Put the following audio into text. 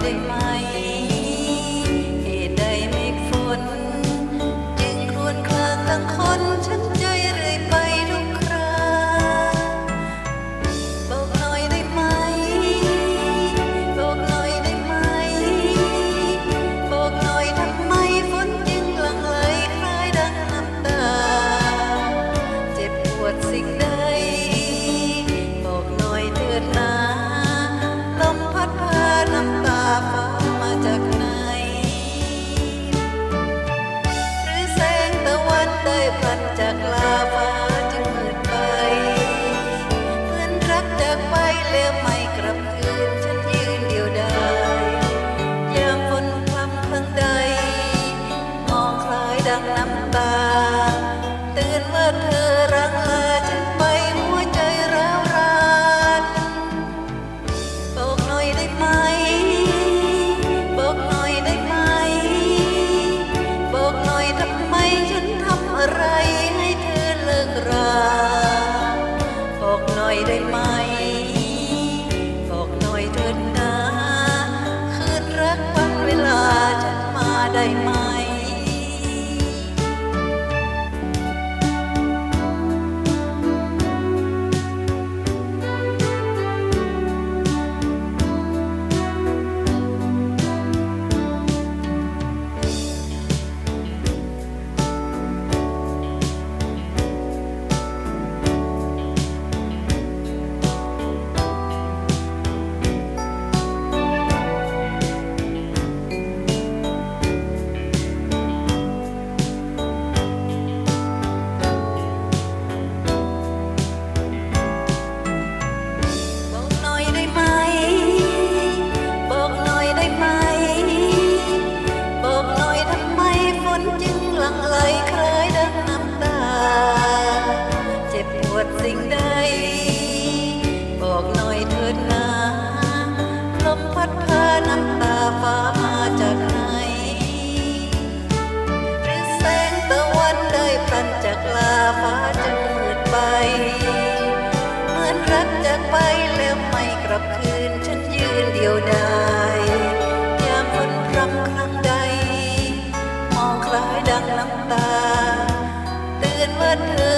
waiting my ยวดยามฝนรำครั้งใด มองลายดังน้ำตา เตือนว่าเธอ